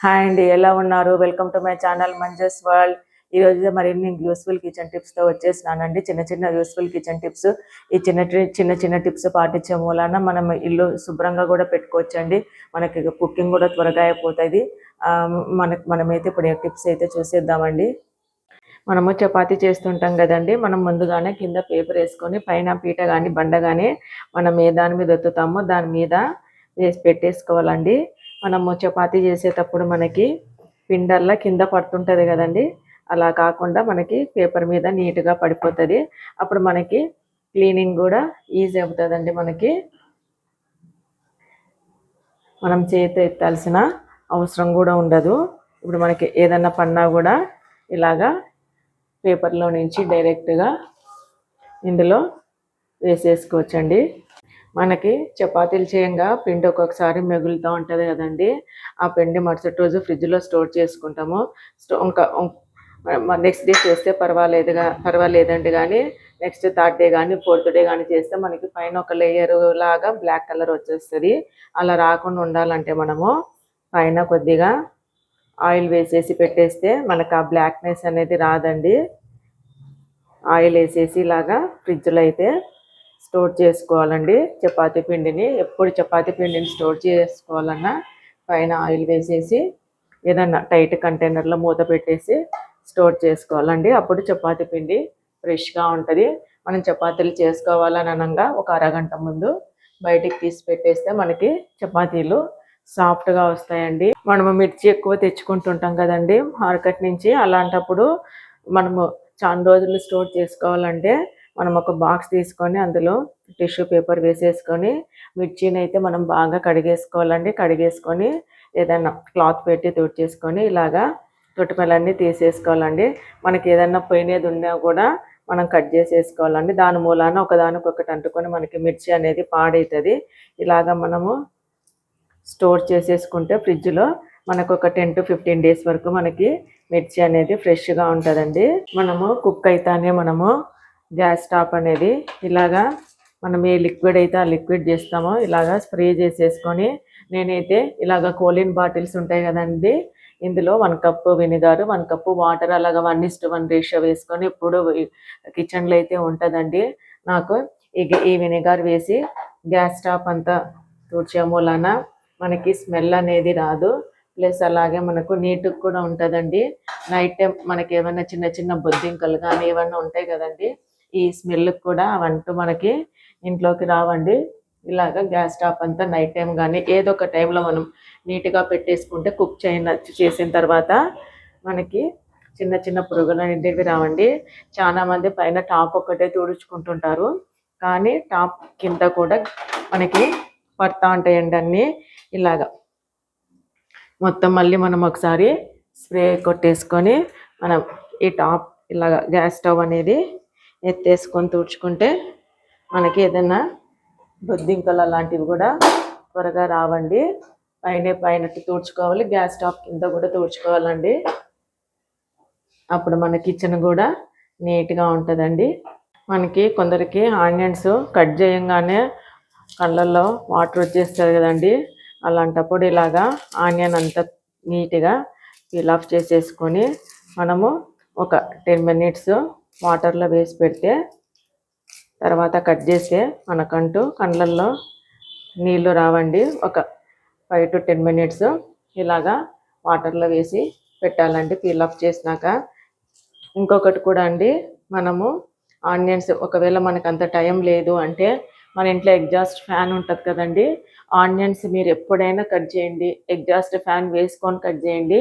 Hi అండి ఎలా ఉన్నారు? Welcome to my channel Manju's world ఈ రోజు మరిన్ని యూస్ఫుల్ కిచెన్ టిప్స్తో వచ్చేసినానండి. చిన్న చిన్న యూస్ఫుల్ కిచెన్ టిప్స్ ఈ చిన్న చిన్న చిన్న టిప్స్ పాటించే మూలాన మనం ఇల్లు శుభ్రంగా కూడా పెట్టుకోవచ్చండి. మనకి కుకింగ్ కూడా త్వరగా అయిపోతుంది. మనకి మనమైతే ఇప్పుడు టిప్స్ అయితే చూసేద్దామండి. మనము చపాతీ చేస్తుంటాం కదండి. మనం ముందుగానే కింద పేపర్ వేసుకొని పైన పీట కానీ బండ కానీ మనం ఏ దాని మీద ఒత్తుతామో దాని మీద వేసి పెట్టేసుకోవాలండి. మనము చపాతీ చేసేటప్పుడు మనకి పిండల్లా కింద పడుతుంటుంది కదండి. అలా కాకుండా మనకి పేపర్ మీద నీట్గా పడిపోతుంది. అప్పుడు మనకి క్లీనింగ్ కూడా ఈజీ అవుతుందండి మనకి. మనం చేతి ఎత్తాల్సిన అవసరం కూడా ఉండదు. ఇప్పుడు మనకి ఏదన్నా పన్నా కూడా ఇలాగా పేపర్లో నుంచి డైరెక్ట్గా ఇందులో వేసేసుకోవచ్చండి. మనకి చపాతీలు చేయంగా పిండి ఒక్కొక్కసారి మిగులుతూ ఉంటుంది కదండి. ఆ పిండి మరుసటి రోజు ఫ్రిడ్జ్లో స్టోర్ చేసుకుంటాము. స్టో ఇంకా నెక్స్ట్ డే చేస్తే పర్వాలేదుగా పర్వాలేదండి కానీ నెక్స్ట్ థర్డ్ డే కానీ ఫోర్త్ డే కానీ చేస్తే మనకి పైన ఒక లేయర్ లాగా బ్లాక్ కలర్ వచ్చేస్తుంది. అలా రాకుండా ఉండాలంటే మనము పైన కొద్దిగా ఆయిల్ వేసేసి పెట్టేస్తే మనకు ఆ బ్లాక్నెస్ అనేది రాదండి. ఆయిల్ వేసేసి ఇలాగా ఫ్రిడ్జ్లో అయితే స్టోర్ చేసుకోవాలండి. చపాతీ పిండిని ఎప్పుడు చపాతీ పిండిని స్టోర్ చేసుకోవాలన్నా పైన ఆయిల్ వేసేసి ఏదన్నా టైట్ కంటైనర్లో మూత పెట్టేసి స్టోర్ చేసుకోవాలండి. అప్పుడు చపాతీ పిండి ఫ్రెష్గా ఉంటుంది. మనం చపాతీలు చేసుకోవాలని అనగా ఒక అరగంట ముందు బయటికి తీసి పెట్టేస్తే మనకి చపాతీలు సాఫ్ట్గా వస్తాయండి. మనము మిర్చి ఎక్కువ తెచ్చుకుంటుంటాం కదండి. మార్కెట్ నుంచి అలాంటప్పుడు మనము చాలా రోజులు స్టోర్ చేసుకోవాలంటే మనం ఒక బాక్స్ తీసుకొని అందులో టిష్యూ పేపర్ వేసేసుకొని మిర్చిని అయితే మనం బాగా కడిగేసుకోవాలండి. కడిగేసుకొని ఏదైనా క్లాత్ పెట్టి తుడిచేసుకొని ఇలాగా తొట్టిపల్లన్నీ తీసేసుకోవాలండి. మనకి ఏదైనా పోయినది ఉన్నా కూడా మనం కట్ చేసేసుకోవాలండి. దాని మూలాన ఒకదానికొకటి అంటుకొని మనకి మిర్చి అనేది పాడవుతుంది ఇలాగా మనము స్టోర్ చేసేసుకుంటే ఫ్రిడ్జ్లో మనకు ఒక టెన్ టు ఫిఫ్టీన్ డేస్ వరకు మనకి మిర్చి అనేది ఫ్రెష్గా ఉంటుందండి. మనము కుక్ అయితేనే మనము గ్యాస్ స్టాప్ అనేది ఇలాగా మనం ఏ లిక్విడ్ అయితే ఆ లిక్విడ్ చేస్తామో ఇలాగా స్ప్రే చేసేసుకొని నేనైతే ఇలాగ కోలిన్ బాటిల్స్ ఉంటాయి కదండి. ఇందులో one cup vinegar one cup water అలాగా one is to one ratio వేసుకొని ఇప్పుడు కిచెన్లో అయితే ఉంటుందండి. నాకు ఈ ఈ వెనిగార్ వేసి గ్యాస్ స్టాప్ అంతా తుడిచే మూలాన మనకి స్మెల్ అనేది రాదు. ప్లస్ అలాగే మనకు నీట్గా కూడా ఉంటుందండి. నైట్ టైం మనకి ఏమైనా చిన్న చిన్న బొద్దింకలు కానీ ఏమైనా ఉంటాయి కదండి. ఈ స్మెల్ కూడా అవంటూ మనకి ఇంట్లోకి రావండి. ఇలాగ గ్యాస్ స్టాప్ అంతా నైట్ టైం కానీ ఏదో ఒక టైంలో మనం నీట్గా పెట్టేసుకుంటే కుక్ చేయన చేసిన తర్వాత మనకి చిన్న చిన్న పురుగులు అనేటివి రావండి. చాలామంది పైన టాప్ ఒక్కటే తుడుచుకుంటుంటారు. కానీ టాప్ కింద కూడా మనకి పడతా ఉంటాయండి అన్నీ. ఇలాగా మొత్తం మళ్ళీ మనం ఒకసారి స్ప్రే కొట్టేసుకొని మనం ఈ టాప్ ఇలాగ గ్యాస్ స్టవ్ అనేది ఎత్తేసుకొని తుడుచుకుంటే మనకి ఏదైనా బొద్దింకలు అలాంటివి కూడా త్వరగా రావండి. పైన పైన తుడుచుకోవాలి. గ్యాస్ స్టవ్ కింద కూడా తుడుచుకోవాలండి. అప్పుడు మన కిచెన్ కూడా నీట్గా ఉంటుందండి. మనకి కొందరికి ఆనియన్స్ కట్ చేయంగానే కళ్ళల్లో వాటర్ వచ్చేస్తుంది కదండి. అలాంటప్పుడు ఇలాగా ఆనియన్ అంతా నీట్గా పీల్ ఆఫ్ చేసేసుకొని మనము ఒక టెన్ మినిట్స్ వాటర్లో వేసి పెడితే తర్వాత కట్ చేస్తే మనకంటూ కళ్ళల్లో నీళ్ళు రావండి. ఒక ఫైవ్ టు టెన్ మినిట్స్ ఇలాగా వాటర్లో వేసి పెట్టాలండి. పీల్ ఆఫ్ చేసినాక. ఇంకొకటి కూడా అండి మనము ఆనియన్స్ ఒకవేళ మనకు అంత టైం లేదు అంటే మన ఇంట్లో ఎగ్జాస్ట్ ఫ్యాన్ ఉంటుంది కదండి ఆనియన్స్ మీరు ఎప్పుడైనా కట్ చేయండి. ఎగ్జాస్ట్ ఫ్యాన్ వేసుకొని కట్ చేయండి.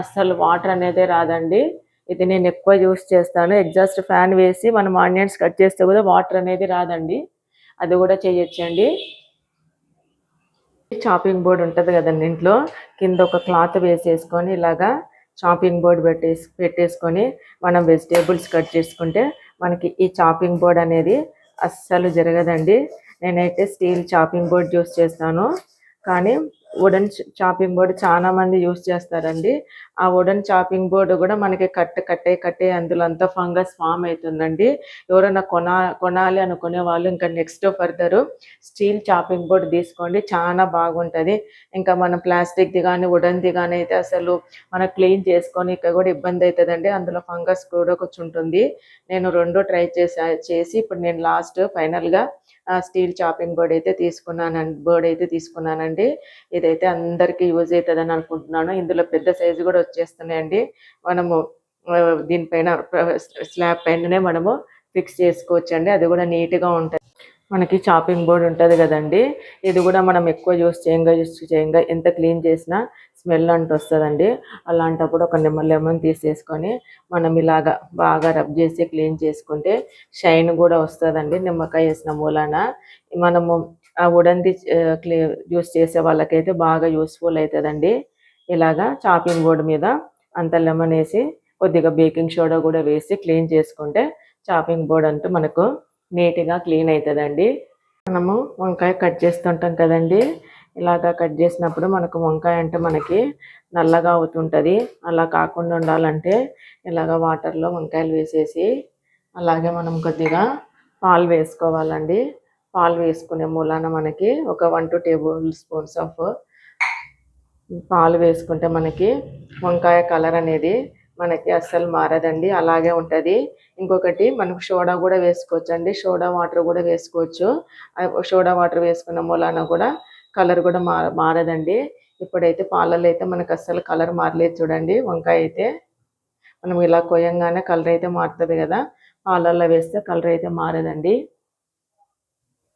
అస్సలు వాటర్ అనేది రాదండి. ఇది నేను ఎక్కువ యూస్ చేస్తాను. ఎగ్జాస్ట్ ఫ్యాన్ వేసి మనం ఆనియన్స్ కట్ చేస్తే కూడా వాటర్ అనేది రాదండి. అది కూడా చేయొచ్చండి. చాపింగ్ బోర్డ్ ఉంటుంది కదండి ఇంట్లో. కింద ఒక క్లాత్ వేసేసుకొని ఇలాగా చాపింగ్ బోర్డ్ పెట్టేసి పెట్టేసుకొని మనం వెజిటేబుల్స్ కట్ చేసుకుంటే మనకి ఈ చాపింగ్ బోర్డ్ అనేది అస్సలు జరగదండి. నేనైతే స్టీల్ చాపింగ్ బోర్డ్ యూస్ చేస్తాను. కానీ వుడెన్ చాపింగ్ బోర్డు చాలా మంది యూస్ చేస్తారండి. ఆ వుడెన్ చాపింగ్ బోర్డు కూడా మనకి కట్ కట్టే కట్టే అందులో అంతా ఫంగస్ ఫామ్ అవుతుందండి ఎవరైనా కొనా కొనాలి అనుకునే వాళ్ళు ఇంకా next further steel chopping board తీసుకోండి చాలా బాగుంటుంది. ఇంకా మనం ప్లాస్టిక్ది కానీ వుడెన్ది కానీ అయితే అసలు మనం క్లీన్ చేసుకొని ఇక్కడ కూడా ఇబ్బంది అవుతుందండి అందులో ఫంగస్ కూడా కూర్చుంటుంది నేను రెండు ట్రై చేసా చేసి ఇప్పుడు నేను లాస్ట్ ఫైనల్గా స్టీల్ చాపింగ్ బోర్డ్ అయితే తీసుకున్నానండి బోర్డ్ అయితే తీసుకున్నానండి. ఇదైతే అందరికీ యూజ్ అవుతుందని అనుకుంటున్నాను. ఇందులో పెద్ద సైజు కూడా వచ్చేస్తున్నాయండి. మనము దీనిపైన స్లాబ్ పైననే మనము ఫిక్స్ చేసుకోవచ్చండి. అది కూడా నీట్గా ఉంటుంది. మనకి చాపింగ్ బోర్డ్ ఉంటుంది కదండి. ఇది కూడా మనం ఎక్కువ యూస్ చేయంగా యూస్ చేయంగా ఎంత క్లీన్ చేసినా స్మెల్ అంటూ వస్తుందండి. అలాంటప్పుడు ఒక నిమ్మ లెమన్ తీసేసుకొని మనం ఇలాగా బాగా రబ్ చేసి క్లీన్ చేసుకుంటే షైన్ కూడా వస్తుందండి నిమ్మకాయ వేసిన మూలాన. మనము ఆ ఉడంది క్లీ యూస్ చేసే వాళ్ళకైతే బాగా యూస్ఫుల్ అవుతుందండి ఇలాగా చాపింగ్ బోర్డు మీద అంత లెమన్ వేసి కొద్దిగా బేకింగ్ సోడా కూడా వేసి క్లీన్ చేసుకుంటే చాపింగ్ బోర్డ్ అంటూ మనకు నీట్గా క్లీన్ అవుతుందండి మనము వంకాయ కట్ చేస్తుంటాం కదండి. ఇలాగా కట్ చేసినప్పుడు మనకు వంకాయ అంటే మనకి నల్లగా అవుతుంటుంది. అలా కాకుండా ఉండాలంటే ఇలాగ వాటర్లో వంకాయలు వేసేసి అలాగే మనం కొద్దిగా పాలు వేసుకోవాలండి. పాలు వేసుకునే మూలాన మనకి ఒక one two tablespoons of పాలు వేసుకుంటే మనకి వంకాయ కలర్ అనేది మనకి అస్సలు మారదండి. అలాగే ఉంటుంది. ఇంకొకటి మనకు సోడా కూడా వేసుకోవచ్చు అండి సోడా వాటర్ కూడా వేసుకోవచ్చు. సోడా వాటర్ వేసుకున్న మూలాన కూడా కలర్ కూడా మార మారదండి. ఇప్పుడైతే పాలల్లో అయితే మనకు అస్సలు కలర్ మారలేదు చూడండి. వంకాయ అయితే మనం ఇలా కొయ్యంగానే కలర్ అయితే మారుతుంది కదా. పాలల్లో వేస్తే కలర్ అయితే మారదండి.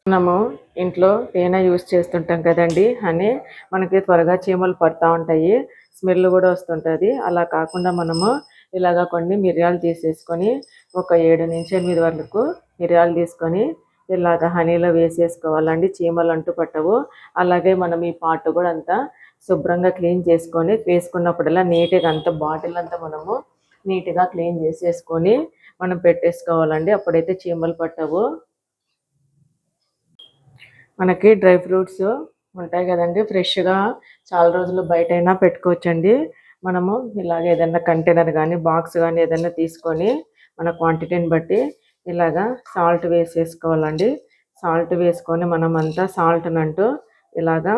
మనము ఇంట్లో తేనె యూస్ చేస్తుంటాం కదండి అని మనకి త్వరగా చీమలు పడతా ఉంటాయి. స్మెల్ కూడా వస్తుంటుంది. అలా కాకుండా మనము ఇలాగ కొన్ని మిరియాలు తీసేసుకొని ఒక ఏడు నుంచి ఎనిమిది వరకు మిరియాలు తీసుకొని ఇలాగ హనీలో వేసేసుకోవాలండి. చీమలు అంటూ పట్టవు అలాగే మనం ఈ పాటు కూడా అంతా శుభ్రంగా క్లీన్ చేసుకొని వేసుకున్నప్పుడల్లా నీట్గా అంతా బాటిల్ అంతా మనము నీట్గా క్లీన్ చేసేసుకొని మనం పెట్టేసుకోవాలండి. అప్పుడైతే చీమలు పట్టవు. మనకి డ్రై ఫ్రూట్స్ ఉంటాయి కదండి. ఫ్రెష్గా చాలా రోజులు బయట అయినా పెట్టుకోవచ్చండి. మనము ఇలాగ ఏదైనా కంటైనర్ కానీ బాక్స్ కానీ ఏదైనా తీసుకొని మన క్వాంటిటీని బట్టి ఇలాగా సాల్ట్ వేసేసుకోవాలండి. సాల్ట్ వేసుకొని మనం అంతా సాల్ట్ అంటూ ఇలాగా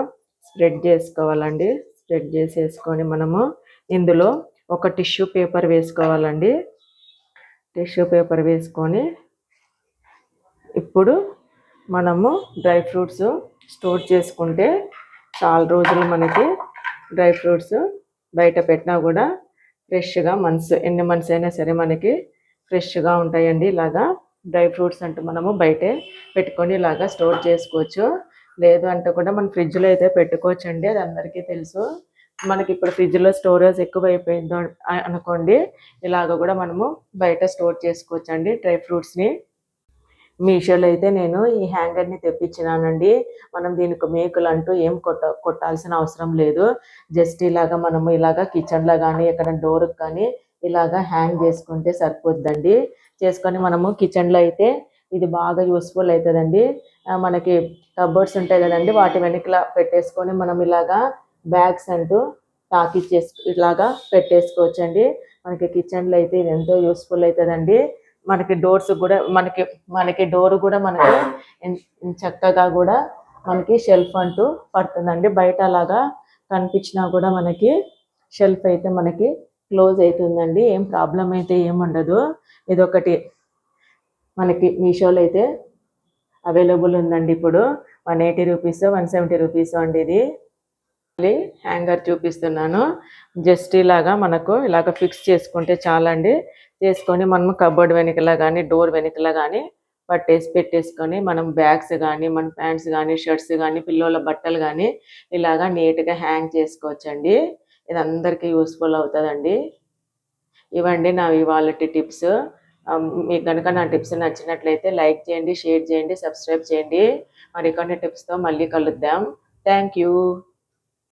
స్ప్రెడ్ చేసుకోవాలండి. స్ప్రెడ్ చేసేసుకొని మనము ఇందులో ఒక టిష్యూ పేపర్ వేసుకోవాలండి. టిష్యూ పేపర్ వేసుకొని ఇప్పుడు మనము డ్రై ఫ్రూట్స్ స్టోర్ చేసుకుంటే చాలా రోజులు మనకి డ్రై ఫ్రూట్స్ బయట పెట్టినా కూడా ఫ్రెష్గా మంత్స్ ఎన్ని మంత్స్ అయినా సరే మనకి ఫ్రెష్గా ఉంటాయండి ఇలాగా. డ్రై ఫ్రూట్స్ అంటూ మనము బయటే పెట్టుకొని ఇలాగా స్టోర్ చేసుకోవచ్చు. లేదు అంటే కూడా మన ఫ్రిడ్జ్లో అయితే పెట్టుకోవచ్చు అండి అది అందరికీ తెలుసు. మనకి ఇప్పుడు ఫ్రిడ్జ్లో స్టోరేజ్ ఎక్కువ అయిపోయిందో అనుకోండి ఇలాగ కూడా మనము బయట స్టోర్ చేసుకోవచ్చు అండి డ్రై ఫ్రూట్స్ని. మీషోలో అయితే నేను ఈ హ్యాంగర్ని తెప్పించినానండి. మనం దీనికి మేకులు అంటూ ఏం కొట్ట కొట్టాల్సిన అవసరం లేదు. జస్ట్ ఇలాగా మనము ఇలాగా కిచెన్లో కానీ ఎక్కడ డోర్కి కానీ ఇలాగా హ్యాంగ్ చేసుకుంటే సరిపోద్దండి. చేసుకొని మనము కిచెన్లో అయితే ఇది బాగా యూస్ఫుల్ అవుతుందండి మనకి కబోర్డ్స్ ఉంటాయి కదండి వాటి వెనకల పెట్టేసుకొని మనం ఇలాగా బ్యాగ్స్ అంటూ తాకిచ్చేసు ఇలాగా పెట్టేసుకోవచ్చండి. మనకి కిచెన్లో అయితే ఇది ఎంతో యూస్ఫుల్ అవుతుందండి మనకి డోర్స్ కూడా మనకి మనకి డోర్ కూడా మనకి చక్కగా కూడా మనకి షెల్ఫ్ అంటూ పడుతుందండి. బయట అలాగా కనిపించినా కూడా మనకి షెల్ఫ్ అయితే మనకి క్లోజ్ అవుతుందండి ఏం ప్రాబ్లం అయితే ఏముండదు ఇదొకటి. మనకి మీషోలో అయితే అవైలబుల్ ఉందండి ఇప్పుడు. One eighty rupees one seventy rupees అండి ఇది. మళ్ళీ హ్యాంగర్ చూపిస్తున్నాను. జస్ట్ ఇలాగా మనకు ఇలాగ ఫిక్స్ చేసుకుంటే చాలండి. చేసుకొని మనం కబోర్డ్ వెనకలా కానీ డోర్ వెనకలా కానీ పట్టేసి పెట్టేసుకొని మనం బ్యాగ్స్ కానీ మన ప్యాంట్స్ కానీ షర్ట్స్ కానీ పిల్లల బట్టలు కానీ ఇలాగా నీట్గా హ్యాంగ్ చేసుకోవచ్చండి. ఇది అందరికీ యూస్ఫుల్ అవుతుందండి. ఇవండి నా ఇవాళ టిప్స్ మీకు కనుక నా టిప్స్ నచ్చినట్లయితే లైక్ చేయండి షేర్ చేయండి సబ్స్క్రైబ్ చేయండి. మరికొన్ని టిప్స్తో మళ్ళీ కలుద్దాం. Thank you